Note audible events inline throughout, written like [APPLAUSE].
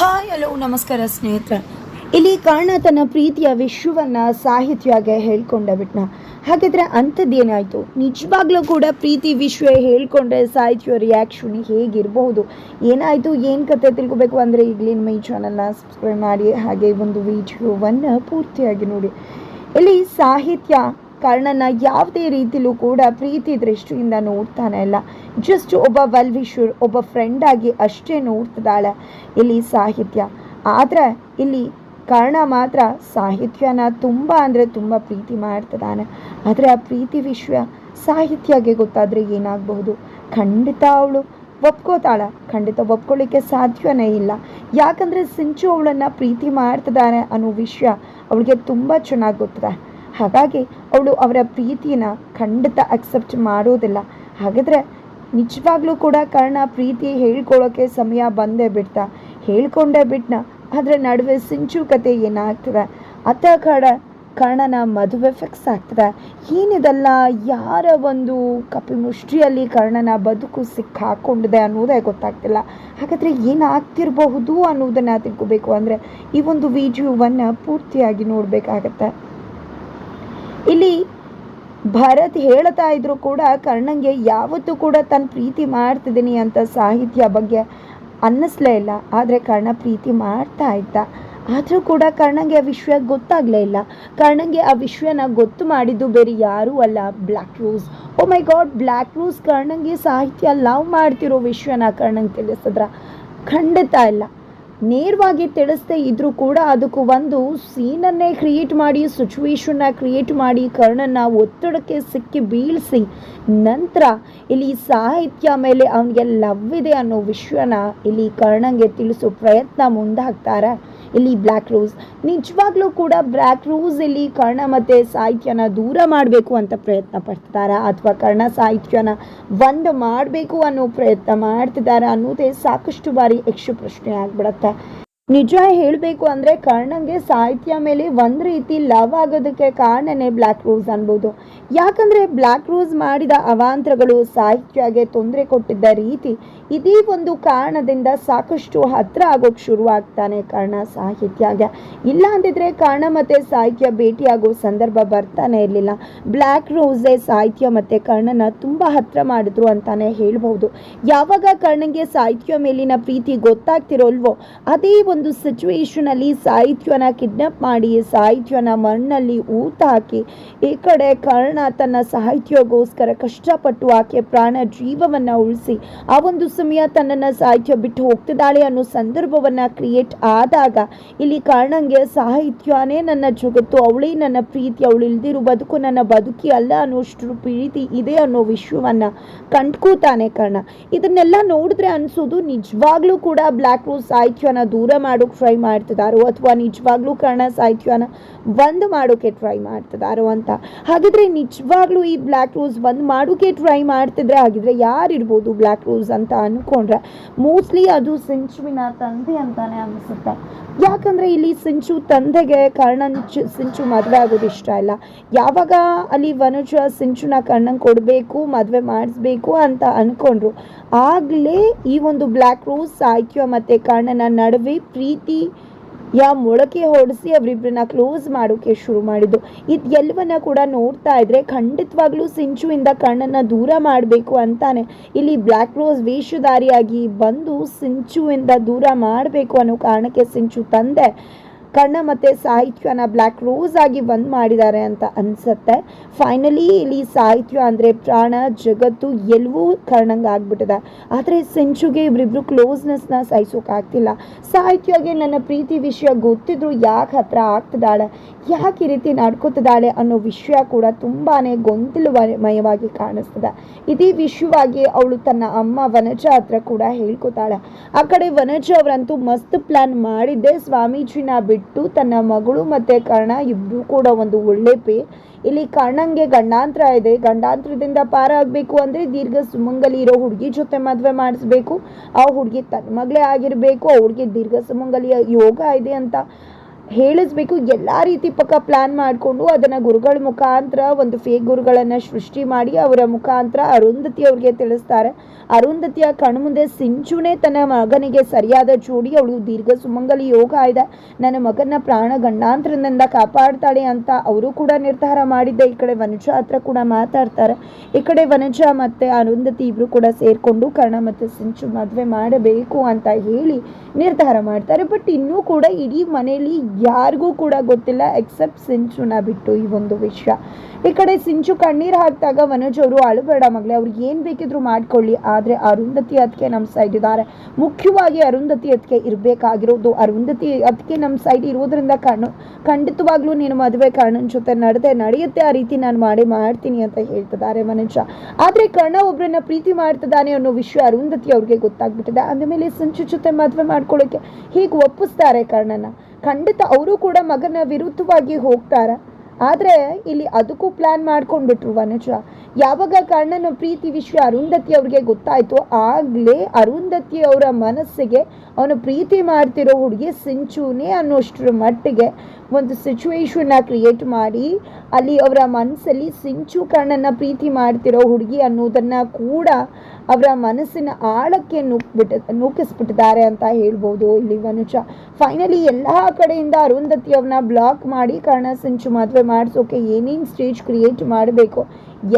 Hi, hello, ನಮಸ್ಕಾರ ಸ್ನೇಹಿತರೆ. ಇಲ್ಲಿ ಕಾರಣ ತನ್ನ ಪ್ರೀತಿಯ ವಿಶ್ವವನ್ನ ಸಾಹಿತ್ಯಗೆ ಹೇಳ್ಕೊಂಡ ಬಿಟ್ನ ಹಾಗಿದ್ರೆ ಅಂಥದ್ದೇನಾಯಿತು? ನಿಜವಾಗ್ಲೂ ಕೂಡ ಪ್ರೀತಿ ವಿಶ್ವ ಹೇಳ್ಕೊಂಡ್ರೆ ಸಾಹಿತ್ಯ ರಿಯಾಕ್ಷನ್ ಹೇಗಿರಬಹುದು? ಏನಾಯಿತು? ಏನು ಕತೆ ತಿಳ್ಕೊಬೇಕು ಅಂದರೆ ಈಗಲೇ ನಮ್ಮ ಈ ಚಾನಲ್ನ ಸಬ್ಸ್ಕ್ರೈಬ್ ಮಾಡಿ, ಹಾಗೆ ಒಂದು ವಿಡಿಯೋವನ್ನು ಪೂರ್ತಿಯಾಗಿ ನೋಡಿ. ಇಲ್ಲಿ ಸಾಹಿತ್ಯ ಕರ್ಣನ ಯಾವುದೇ ರೀತಿಲೂ ಕೂಡ ಪ್ರೀತಿ ದೃಷ್ಟಿಯಿಂದ ನೋಡ್ತಾನೆ ಇಲ್ಲ ಜಸ್ಟ್ ಒಬ್ಬ ವೆಲ್ ವಿಶೂರ್ ಒಬ್ಬ ಫ್ರೆಂಡ್ ಆಗಿ ಅಷ್ಟೇ ನೋಡ್ತಿದ್ದಾಳೆ ಇಲ್ಲಿ ಸಾಹಿತ್ಯ. ಆದರೆ ಇಲ್ಲಿ ಕರ್ಣ ಮಾತ್ರ ಸಾಹಿತ್ಯನ ತುಂಬ ಅಂದರೆ ತುಂಬ ಪ್ರೀತಿ ಮಾಡ್ತಿದ್ದಾನೆ. ಆದರೆ ಆ ಪ್ರೀತಿ ವಿಷಯ ಸಾಹಿತ್ಯಗೆ ಗೊತ್ತಾದರೆ ಏನಾಗಬಹುದು? ಖಂಡಿತ ಅವಳು ಒಪ್ಕೋತಾಳ. ಖಂಡಿತ ಒಪ್ಕೊಳ್ಳಿಕ್ಕೆ ಸಾಧ್ಯವೇ ಇಲ್ಲ. ಯಾಕಂದರೆ ಸಿಂಚು ಅವಳನ್ನು ಪ್ರೀತಿ ಮಾಡ್ತಿದ್ದಾನೆ ಅನ್ನೋ ವಿಷಯ ಅವಳಿಗೆ ತುಂಬ ಚೆನ್ನಾಗಿ ಗೊತ್ತಿದೆ. ಹಾಗಾಗಿ ಅವಳು ಅವರ ಪ್ರೀತಿನ ಖಂಡಿತ ಅಕ್ಸೆಪ್ಟ್ ಮಾಡೋದಿಲ್ಲ. ಹಾಗಾದರೆ ನಿಜವಾಗ್ಲೂ ಕೂಡ ಕರ್ಣ ಪ್ರೀತಿ ಹೇಳ್ಕೊಳ್ಳೋಕ್ಕೆ ಸಮಯ ಬಂದೇ ಬಿಡ್ತಾ. ಹೇಳ್ಕೊಂಡೇ ಬಿಟ್ನ ಅದರ ನಡುವೆ ಸಿಂಚು ಕತೆ ಏನಾಗ್ತದೆ? ಅತ್ತ ಕಡ ಕರ್ಣನ ಮದುವೆ ಫಿಕ್ಸ್ ಆಗ್ತದೆ. ಏನಿದೆಲ್ಲ ಯಾರ ಒಂದು ಕಪಿ ಮುಷ್ಟಿಯಲ್ಲಿ ಕರ್ಣನ ಬದುಕು ಸಿಕ್ಕಾಕೊಂಡಿದೆ ಅನ್ನೋದೇ ಗೊತ್ತಾಗ್ತಿಲ್ಲ. ಹಾಗಾದರೆ ಏನಾಗ್ತಿರಬಹುದು ಅನ್ನೋದನ್ನು ತಿಳ್ಕೊಬೇಕು ಅಂದರೆ ಈ ಒಂದು ವಿಡಿಯೋವನ್ನು ಪೂರ್ತಿಯಾಗಿ ನೋಡಬೇಕಾಗತ್ತೆ. ಇಲ್ಲಿ ಭರತ್ ಹೇಳ್ತಾ ಇದ್ರು ಕೂಡ, ಕರ್ಣಂಗೆ ಯಾವತ್ತೂ ಕೂಡ ತನ್ನ ಪ್ರೀತಿ ಮಾಡ್ತಿದ್ದೀನಿ ಅಂತ ಸಾಹಿತ್ಯ ಬಗ್ಗೆ ಅನ್ನಿಸ್ಲೇ ಇಲ್ಲ. ಆದರೆ ಕರ್ಣ ಪ್ರೀತಿ ಮಾಡ್ತಾ ಇದ್ದ. ಆದರೂ ಕೂಡ ಕರ್ಣಂಗೆ ಆ ವಿಷಯ ಗೊತ್ತಾಗಲೇ ಇಲ್ಲ. ಕರ್ಣಂಗೆ ಆ ವಿಷಯನ ಗೊತ್ತು ಮಾಡಿದ್ದು ಬೇರೆ ಯಾರೂ ಅಲ್ಲ. Black rose. Oh my god black rose ಕರ್ಣಂಗೆ Sahitya love ಮಾಡ್ತಿರೋ ವಿಷಯನ ಕರ್ಣಂಗೆ ತಿಳಿಸಿದ್ರ? ಖಂಡಿತ ಇಲ್ಲ. ನೇರವಾಗಿ ತಿಳಿಸ್ದೇ ಇದ್ರೂ ಕೂಡ ಅದಕ್ಕೂ ಒಂದು ಸೀನನ್ನೇ ಕ್ರಿಯೇಟ್ ಮಾಡಿ ಸಿಚುವೇಶನ್ನ ಕ್ರಿಯೇಟ್ ಮಾಡಿ, ಕರ್ಣನ ಒತ್ತಡಕ್ಕೆ ಸಿಕ್ಕಿ ಬೀಳಿಸಿ, ನಂತರ ಇಲ್ಲಿ ಸಾಹಿತ್ಯ ಮೇಲೆ ಅವನಿಗೆ ಲವ್ ಇದೆ ಅನ್ನೋ ವಿಷಯನ ಇಲ್ಲಿ ಕರ್ಣಂಗೆ ತಿಳಿಸೋ ಪ್ರಯತ್ನ ಮುಂದಾಗ್ತಾರೆ. ಇಲ್ಲಿ ಬ್ಲ್ಯಾಕ್ ರೋಸ್ ನಿಜವಾಗ್ಲೂ ಕೂಡ ಬ್ಲ್ಯಾಕ್ ರೋಸ್ ಇಲ್ಲಿ ಕರ್ಣ ಮತ್ತು ಸಾಹಿತ್ಯನ ದೂರ ಮಾಡಬೇಕು ಅಂತ ಪ್ರಯತ್ನ ಪಡ್ತಿದ್ದಾರೆ. ಅಥವಾ ಕರ್ಣ ಸಾಹಿತ್ಯನ ಒಂದು ಮಾಡಬೇಕು ಅನ್ನೋ ಪ್ರಯತ್ನ ಮಾಡ್ತಿದ್ದಾರೆ ಅನ್ನೋದೇ ಸಾಕಷ್ಟು ಬಾರಿ ಯಕ್ಷ ಪ್ರಶ್ನೆ ಆಗ್ಬಿಡತ್ತೆ. ನಿಜ ಹೇಳಬೇಕು ಅಂದರೆ ಕರ್ಣಂಗೆ ಸಾಹಿತ್ಯ ಮೇಲೆ ಒಂದು ರೀತಿ ಲವ್ ಆಗೋದಕ್ಕೆ ಕಾರಣನೇ ಬ್ಲ್ಯಾಕ್ ರೋಸ್ ಅನ್ಬೋದು. ಯಾಕಂದರೆ ಬ್ಲ್ಯಾಕ್ ರೋಸ್ ಮಾಡಿದ ಅವಾಂತರಗಳು ಸಾಹಿತ್ಯಗೆ ತೊಂದರೆ ಕೊಟ್ಟಿದ್ದ ರೀತಿ ಇದೇ ಒಂದು ಕಾರಣದಿಂದ ಸಾಕಷ್ಟು ಹತ್ರ ಆಗೋಕ್ಕೆ ಶುರುವಾಗ್ತಾನೆ ಕರ್ಣ ಸಾಹಿತ್ಯಗೆ. ಇಲ್ಲ ಅಂದಿದ್ರೆ ಕರ್ಣ ಮತ್ತು ಸಾಹಿತ್ಯ ಭೇಟಿಯಾಗೋ ಸಂದರ್ಭ ಬರ್ತಾನೆ ಇರಲಿಲ್ಲ. ಬ್ಲ್ಯಾಕ್ ರೋಸೇ ಸಾಹಿತ್ಯ ಮತ್ತು ಕರ್ಣನ ತುಂಬ ಹತ್ರ ಮಾಡಿದ್ರು ಅಂತಾನೆ ಹೇಳ್ಬೋದು ಯಾವಾಗ ಕರ್ಣಂಗೆ ಸಾಹಿತ್ಯ ಮೇಲಿನ ಪ್ರೀತಿ ಗೊತ್ತಾಗ್ತಿರೋಲ್ವೋ, ಅದೇ ಸಿಚುವೇಶನಲ್ಲಿ ಸಾಹಿತ್ಯನ ಕಿಡ್ನಾಪ್ ಮಾಡಿ, ಸಾಹಿತ್ಯನ ಮಣ್ಣಲ್ಲಿ ಊತ ಹಾಕಿ, ಈ ಕಡೆ ಕರ್ಣ ತನ್ನ ಸಾಹಿತ್ಯಗೋಸ್ಕರ ಕಷ್ಟಪಟ್ಟು ಆಕೆ ಪ್ರಾಣ ಜೀವವನ್ನು ಉಳಿಸಿ, ಆ ಒಂದು ಸಮಯ ತನ್ನನ್ನು ಸಾಹಿತ್ಯ ಬಿಟ್ಟು ಹೋಗ್ತಿದ್ದಾಳೆ ಅನ್ನೋ ಸಂದರ್ಭವನ್ನು ಕ್ರಿಯೇಟ್ ಆದಾಗ ಇಲ್ಲಿ ಕರ್ಣಂಗೆ ಸಾಹಿತ್ಯನೇ ನನ್ನ ಜಗತ್ತು, ಅವಳೇ ನನ್ನ ಪ್ರೀತಿ, ಅವಳು ಇಲ್ದಿರೋ ಬದುಕು ನನ್ನ ಬದುಕಿ ಅಲ್ಲ ಅನ್ನೋಷ್ಟು ಪ್ರೀತಿ ಇದೆ ಅನ್ನೋ ವಿಷಯವನ್ನು ಕಂಡ್ಕೋತಾನೆ ಕರ್ಣ. ಇದನ್ನೆಲ್ಲ ನೋಡಿದ್ರೆ ಅನ್ಸೋದು ನಿಜವಾಗ್ಲೂ ಕೂಡ ಬ್ಲ್ಯಾಕ್ ರೋಸ್ ಸಾಹಿತ್ಯನ ದೂರ ಮಾಡೋಕೆ ಟ್ರೈ ಮಾಡ್ತಿದ್ದಾರೋ ಅಥವಾ ನಿಜವಾಗ್ಲೂ ಕನ್ನಡ ಸಾಹಿತ್ಯನ ಬಂದ್ ಮಾಡೋಕೆ ಟ್ರೈ ಮಾಡ್ತಿದ್ದಾರೋ ಅಂತ. ಹಾಗಿದ್ರೆ ನಿಜವಾಗ್ಲೂ ಈ ಬ್ಲ್ಯಾಕ್ ರೋಸ್ ಬಂದ್ ಮಾಡೋಕೆ ಟ್ರೈ ಮಾಡ್ತಿದ್ರೆ ಹಾಗಿದ್ರೆ ಯಾರಿರ್ಬೋದು ಬ್ಲ್ಯಾಕ್ ರೋಸ್ ಅಂತ ಅನ್ಕೊಂಡ್ರೆ? ಮೋಸ್ಟ್ಲಿ ಅದು ಸಿಂಚುವಿನ ತಂದೆ ಅಂತಾನೆ ಅನಿಸುತ್ತೆ. ಯಾಕಂದ್ರೆ ಇಲ್ಲಿ ಸಿಂಚು ತಂದೆಗೆ ಕರ್ಣನ್ ಸಿಂಚು ಮದುವೆ ಆಗೋದು ಇಷ್ಟ ಇಲ್ಲ. ಯಾವಾಗ ಅಲ್ಲಿ ವನುಜ ಸಿಂಚುನ ಕರ್ಣನ್ ಕೊಡಬೇಕು, ಮದುವೆ ಮಾಡಿಸ್ಬೇಕು ಅಂತ ಅನ್ಕೊಂಡ್ರು. ಆಗಲೇ ಈ ಒಂದು ಬ್ಲ್ಯಾಕ್ ರೋಸ್ ಸಾಹಿತ್ಯ ಮತ್ತು ಕರ್ಣನ ನಡುವೆ ಪ್ರೀತಿ ಯಾ ಮೊಳಕೆ ಹೊಡೆಸಿ ಅವರಿಬ್ಬರನ್ನ ಕ್ಲೋಸ್ ಮಾಡೋಕ್ಕೆ ಶುರು ಮಾಡಿದ್ದು. ಇದು ಎಲ್ಲವನ್ನ ಕೂಡ ನೋಡ್ತಾ ಇದ್ರೆ ಖಂಡಿತವಾಗ್ಲೂ ಸಿಂಚುವಿಂದ ಕಣ್ಣನ್ನು ದೂರ ಮಾಡಬೇಕು ಅಂತಾನೆ. ಇಲ್ಲಿ ಬ್ಲ್ಯಾಕ್ ರೋಸ್ ವೇಷಧಾರಿಯಾಗಿ ಬಂದು ಸಿಂಚುವಿಂದ ದೂರ ಮಾಡಬೇಕು ಅನ್ನೋ ಕಾರಣಕ್ಕೆ ಸಿಂಚು ತಂದೆ ಕರ್ಣ ಮತ್ತು ಸಾಹಿತ್ಯನ ಬ್ಲ್ಯಾಕ್ ರೋಸ್ ಆಗಿ ಬಂದ್ ಮಾಡಿದ್ದಾರೆ ಅಂತ ಅನ್ಸುತ್ತೆ. ಫೈನಲಿ ಇಲ್ಲಿ ಸಾಹಿತ್ಯ ಅಂದರೆ ಪ್ರಾಣ, ಜಗತ್ತು ಎಲ್ಲವೂ ಕರ್ಣಂಗೆ ಆಗ್ಬಿಟ್ಟಿದೆ. ಆದರೆ ಸೆಂಚುಗೆ ಇವರಿಬ್ರು ಕ್ಲೋಸ್ನೆಸ್ನ ಸಹಿಸೋಕ್ಕಾಗ್ತಿಲ್ಲ ಸಾಹಿತ್ಯಗೆ ನನ್ನ ಪ್ರೀತಿ ವಿಷಯ ಗೊತ್ತಿದ್ರು ಯಾಕೆ ಹತ್ರ ಆಗ್ತಿದ್ದಾಳೆ? ಯಾಕೆ ಈ ರೀತಿ ನಡ್ಕೋತಿದ್ದಾಳೆ ಅನ್ನೋ ವಿಷಯ ಕೂಡ ತುಂಬಾ ಗೊಂದಲಮಯವಾಗಿ ಕಾಣಿಸ್ತದೆ. ಇದೇ ವಿಷಯವಾಗಿ ಅವಳು ತನ್ನ ಅಮ್ಮ ವನಜ ಹತ್ರ ಕೂಡ ಹೇಳ್ಕೊತಾಳೆ. ಆ ಕಡೆ ವನಜ ಅವರಂತೂ ಮಸ್ತ್ ಪ್ಲಾನ್ ಮಾಡಿದ್ದೆ. ಸ್ವಾಮೀಜಿನ ತನ್ನ ಮಗಳು ಮತ್ತು ಕರ್ಣ ಇಬ್ಬರು ಕೂಡ ಒಂದು ಒಳ್ಳೆ ಪೇ ಇಲ್ಲಿ ಕರ್ಣಂಗೆ ಗಂಡಾಂತರ ಇದೆ. ಗಂಡಾಂತರದಿಂದ ಪಾರಾಗಬೇಕು ಅಂದರೆ ದೀರ್ಘ ಸುಮಂಗಲಿ ಇರೋ ಹುಡುಗಿ ಜೊತೆ ಮದುವೆ ಮಾಡಿಸ್ಬೇಕು. ಆ ಹುಡುಗಿ ತನ್ನ ಮಗಳೇ ಆಗಿರಬೇಕು. ಆ ಹುಡುಗಿ ದೀರ್ಘ ಸುಮಂಗಲಿಯ ಯೋಗ ಇದೆ ಅಂತ ಹೇಳಿಸ್ಬೇಕು, ಎಲ್ಲ ರೀತಿ ಪಕ್ಕ ಪ್ಲ್ಯಾನ್ ಮಾಡಿಕೊಂಡು ಅದನ್ನು ಗುರುಗಳ ಮುಖಾಂತರ, ಒಂದು ಫೇಕ್ ಗುರುಗಳನ್ನು ಸೃಷ್ಟಿ ಮಾಡಿ ಅವರ ಮುಖಾಂತರ ಅರುಂಧತಿ ಅವ್ರಿಗೆ ತಿಳಿಸ್ತಾರೆ. ಅರುಂಧತಿಯ ಕಣ್ಮುಂದೆ ಸಿಂಚುನೇ ತನ್ನ ಮಗನಿಗೆ ಸರಿಯಾದ ಜೋಡಿ, ಅವಳು ದೀರ್ಘ ಸುಮಂಗಲಿ ಯೋಗ ಇದೆ, ನನ್ನ ಮಗನ ಪ್ರಾಣ ಗಂಡಾಂತರದಿಂದ ಕಾಪಾಡ್ತಾಳೆ ಅಂತ ಅವರು ಕೂಡ ನಿರ್ಧಾರ ಮಾಡಿದ್ದೆ. ಈ ಕಡೆ ವನಜ ಹತ್ರ ಕೂಡ ಮಾತಾಡ್ತಾರೆ. ಈ ಕಡೆ ವನಜ ಮತ್ತು ಅರುಂಧತಿ ಇಬ್ರು ಕೂಡ ಸೇರಿಕೊಂಡು ಕರ್ಣ ಮತ್ತು ಸಿಂಚು ಮದುವೆ ಮಾಡಬೇಕು ಅಂತ ಹೇಳಿ ನಿರ್ಧಾರ ಮಾಡ್ತಾರೆ. ಬಟ್ ಇನ್ನೂ ಕೂಡ ಇಡೀ ಮನೆಯಲ್ಲಿ ಯಾರಿಗೂ ಕೂಡ ಗೊತ್ತಿಲ್ಲ ಎಕ್ಸೆಪ್ಟ್ ಸಿಂಚುನ ಬಿಟ್ಟು ಈ ಒಂದು ವಿಷಯ. ಈ ಕಡೆ ಸಿಂಚು ಕಣ್ಣೀರು ಹಾಕಿದಾಗ ಮನೋಜ್ ಅವರು ಅಳುಬೇಡ ಮಗಳೇ ಅವ್ರಿಗೆ ಏನು ಬೇಕಿದ್ರು ಮಾಡ್ಕೊಳ್ಳಿ, ಆದರೆ ಅರುಂಧತಿ ಅದಕ್ಕೆ ನಮ್ಮ ಸೈಡ್ ಇದ್ದಾರೆ ಮುಖ್ಯವಾಗಿ ಅರುಂಧತಿ ಅದಕ್ಕೆ ಇರಬೇಕಾಗಿರೋದು, ಅರುಂಧತಿ ಅದಕ್ಕೆ ನಮ್ಮ ಸೈಡ್ ಇರೋದ್ರಿಂದ ಕಣ್ಣು ಖಂಡಿತವಾಗ್ಲೂ ನೀನು ಮದುವೆ ಕಣ್ಣನ ಜೊತೆ ನಡೆದೆ, ನಡೆಯುತ್ತೆ ಆ ರೀತಿ ನಾನು ಮಾಡಿ ಮಾಡ್ತೀನಿ ಅಂತ ಹೇಳ್ತಿದ್ದಾರೆ ಮನೋಜ. ಆದರೆ ಕಣ್ಣ ಒಬ್ಬರನ್ನ ಪ್ರೀತಿ ಮಾಡ್ತಿದ್ದಾನೆ ಅನ್ನೋ ವಿಷಯ ಅರುಂಧತಿ ಅವ್ರಿಗೆ ಗೊತ್ತಾಗ್ಬಿಟ್ಟಿದೆ. ಅಂದಮೇಲೆ ಸಂಚು ಜೊತೆ ಮದುವೆ ಮಾಡ್ಕೊಳ್ಳೋಕ್ಕೆ ಹೀಗೆ ಒಪ್ಪಿಸ್ತಾರೆ ಕರ್ಣನ ಖಂಡಿತ ಅವರು ಕೂಡ ಮಗನ ವಿರುದ್ಧವಾಗಿ ಹೋಗ್ತಾರೆ. ಆದರೆ ಇಲ್ಲಿ ಅದಕ್ಕೂ ಪ್ಲ್ಯಾನ್ ಮಾಡ್ಕೊಂಡ್ಬಿಟ್ರು ವನಜ. ಯಾವಾಗ ಕರ್ಣನ ಪ್ರೀತಿ ವಿಷಯ ಅರುಂಧತಿ ಅವ್ರಿಗೆ ಗೊತ್ತಾಯ್ತು ಆಗಲೇ ಅರುಂಧತಿ ಅವರ ಮನಸ್ಸಿಗೆ ಅವನು ಪ್ರೀತಿ ಮಾಡ್ತಿರೋ ಹುಡುಗಿ ಸಿಂಚುನೇ ಅನ್ನೋಷ್ಟರ ಮಟ್ಟಿಗೆ ಒಂದು ಸಿಚುವೇಶನ್ನ ಕ್ರಿಯೇಟ್ ಮಾಡಿ, ಅಲ್ಲಿ ಅವರ ಮನಸ್ಸಲ್ಲಿ ಸಿಂಚು ಕಣ್ಣನ್ನು ಪ್ರೀತಿ ಮಾಡ್ತಿರೋ ಹುಡುಗಿ ಅನ್ನೋದನ್ನು ಕೂಡ ಅವರ ಮನಸ್ಸಿನ ಆಳಕ್ಕೆ ನೂಕ್ಬಿಟ್ಟು ನೂಕಿಸ್ಬಿಟ್ಟಿದ್ದಾರೆ ಅಂತ ಹೇಳ್ಬೋದು ಇಲ್ಲಿ ವನುಜ. ಫೈನಲಿ ಎಲ್ಲ ಕಡೆಯಿಂದ ಅರುಂಧತಿ ಅವ್ರನ್ನ ಬ್ಲಾಕ್ ಮಾಡಿ ಕರ್ಣ ಸಿಂಚು ಮದುವೆ ಮಾಡಿಸೋಕೆ ಏನೇನು ಸ್ಟೇಜ್ ಕ್ರಿಯೇಟ್ ಮಾಡಬೇಕು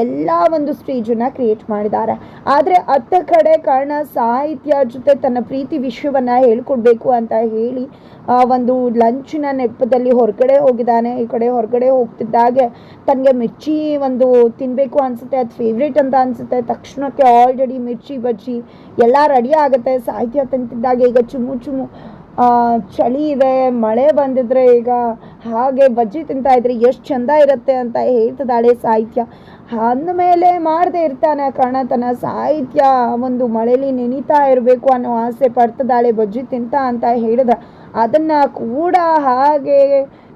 ಎಲ್ಲ ಒಂದು ಸ್ಟೇಜನ್ನು ಕ್ರಿಯೇಟ್ ಮಾಡಿದ್ದಾರೆ. ಆದರೆ ಅತ್ತ ಕಡೆ ಕಾರಣ ಸಾಹಿತ್ಯ ಜೊತೆ ತನ್ನ ಪ್ರೀತಿ ವಿಷಯವನ್ನು ಹೇಳ್ಕೊಡ್ಬೇಕು ಅಂತ ಹೇಳಿ, ಆ ಒಂದು ಲಂಚಿನ ನೆಪದಲ್ಲಿ ಹೊರಗಡೆ ಹೋಗಿದ್ದಾನೆ. ಈ ಕಡೆ ಹೊರಗಡೆ ಹೋಗ್ತಿದ್ದಾಗೆ ತನಗೆ ಮಿರ್ಚಿ ಒಂದು ತಿನ್ನಬೇಕು ಅನಿಸುತ್ತೆ, ಅದು ಫೇವ್ರೇಟ್ ಅಂತ ಅನಿಸುತ್ತೆ. ತಕ್ಷಣಕ್ಕೆ ಆಲ್ರೆಡಿ ಮಿರ್ಚಿ ಬಜ್ಜಿ ಎಲ್ಲ ರೆಡಿ ಆಗುತ್ತೆ. ಸಾಹಿತ್ಯ ತಂತಿದ್ದಾಗ ಈಗ ಚುಮು ಚುಮು. ಚಳಿ ಇದೆ, ಮಳೆ ಬಂದಿದ್ರೆ ಈಗ ಹಾಗೆ ಬಜ್ಜಿ ತಿಂತಾ ಇದ್ರೆ ಎಷ್ಟು ಚಂದ ಇರುತ್ತೆ ಅಂತ ಹೇಳ್ತದಾಳೆ ಸಾಹಿತ್ಯ. ಅಂದಮೇಲೆ ಮಾಡದೆ ಇರ್ತಾನೆ ಕರ್ಣ ತನ್ನ ಸಾಹಿತ್ಯ ಒಂದು ಮಳೆಲಿ ನೆನೀತಾ ಇರಬೇಕು ಅನ್ನೋ ಆಸೆ ಪಡ್ತದಾಳೆ ಬಜ್ಜಿ ತಿಂತ ಅಂತ ಹೇಳಿದ. ಅದನ್ನು ಕೂಡ ಹಾಗೆ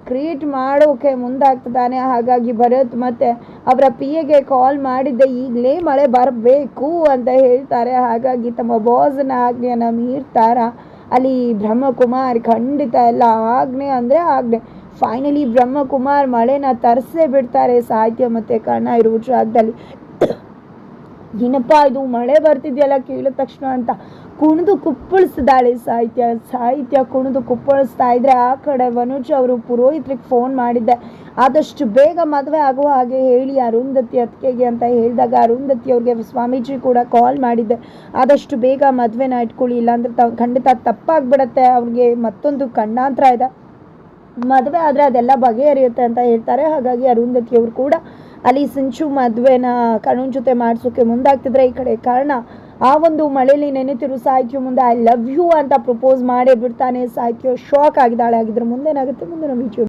ಕ್ರಿಯೇಟ್ ಮಾಡೋಕೆ ಮುಂದಾಗ್ತದಾನೆ ಹಾಗಾಗಿ ಭರತ್ ಮತ್ತು ಅವರ ಪಿ ಎಗೆ ಕಾಲ್ ಮಾಡಿದ್ದೆ, ಈಗಲೇ ಮಳೆ ಬರಬೇಕು ಅಂತ ಹೇಳ್ತಾರೆ. ಹಾಗಾಗಿ ತಮ್ಮ ಬಾಸ್ನ ಆಜ್ಞೆಯನ್ನು ಮೀರ್ತಾರ? ಅಲ್ಲಿ ಬ್ರಹ್ಮಕುಮಾರ್ ಖಂಡಿತ ಎಲ್ಲ ಆಗ್ನೆ ಅಂದರೆ ಆಗ್ನೆ ಫೈನಲಿ ಬ್ರಹ್ಮಕುಮಾರ್ ಮಳೆನ ತರಿಸೇ ಬಿಡ್ತಾರೆ ಸಾಹಿತ್ಯ ಮತ್ತು ಕರ್ಣ ಇರುವ ಜಾಗದಲ್ಲಿ. [COUGHS] ಏನಪ್ಪ ಇದು ಮಳೆ ಬರ್ತಿದೆಯಲ್ಲ ಕೇಳಿದ ತಕ್ಷಣ ಅಂತ. ಕುಣಿದು ಕುಪ್ಪಳಿಸಿದಾಳೆ ಸಾಹಿತ್ಯ. ಸಾಹಿತ್ಯ ಕುಣಿದು ಕುಪ್ಪಳಿಸ್ತಾ ಇದ್ರೆ ಆ ಕಡೆ ವನುಜ್ ಅವರು ಪುರೋಹಿತ್ರಿಗೆ ಫೋನ್ ಮಾಡಿದ್ದೆ. ಆದಷ್ಟು ಬೇಗ ಮದುವೆ ಆಗುವ ಹಾಗೆ ಹೇಳಿ ಅರುಂಧತಿ ಅತ್ತಿಗೆಗೆ ಅಂತ ಹೇಳಿದಾಗ ಅರುಂಧತಿ ಅವ್ರಿಗೆ ಸ್ವಾಮೀಜಿ ಕೂಡ ಕಾಲ್ ಮಾಡಿದ್ದೆ. ಆದಷ್ಟು ಬೇಗ ಮದುವೆನ ಇಟ್ಕೊಳ್ಳಿ, ಇಲ್ಲಾಂದ್ರೆ ತ, ಖಂಡಿತ ತಪ್ಪಾಗ್ಬಿಡತ್ತೆ, ಅವ್ರಿಗೆ ಮತ್ತೊಂದು ಕಣ್ಣಾಂತರ ಇದೆ. ಮದುವೆ ಆದರೆ ಅದೆಲ್ಲ ಬಗೆಹರಿಯುತ್ತೆ ಅಂತ ಹೇಳ್ತಾರೆ. ಹಾಗಾಗಿ ಅರುಂಧತಿ ಅವರು ಕೂಡ ಅಲ್ಲಿ ಸಿಂಚು ಮದುವೆನ ಕಣ್ಣನ ಜೊತೆ ಮಾಡಿಸೋಕೆ ಮುಂದಾಗ್ತಿದ್ರೆ ಈ ಕಡೆ ಕಾರಣ ಆ ಒಂದು ಮಳೆಯಲ್ಲಿ ನೆನೆತಿರು ಸಾಹಿತ್ಯ ಮುಂದೆ ಐ ಲವ್ ಯು ಅಂತ ಪ್ರಪೋಸ್ ಮಾಡೇ ಬಿಡ್ತಾನೆ ಸಾಹಿತ್ಯ ಶಾಕ್ ಆಗಿದ್ದಾಳೆ ಆಗಿದ್ರೆ ಮುಂದೇನಾಗುತ್ತೆ? ಮುಂದಿನ ವಿಡಿಯೋ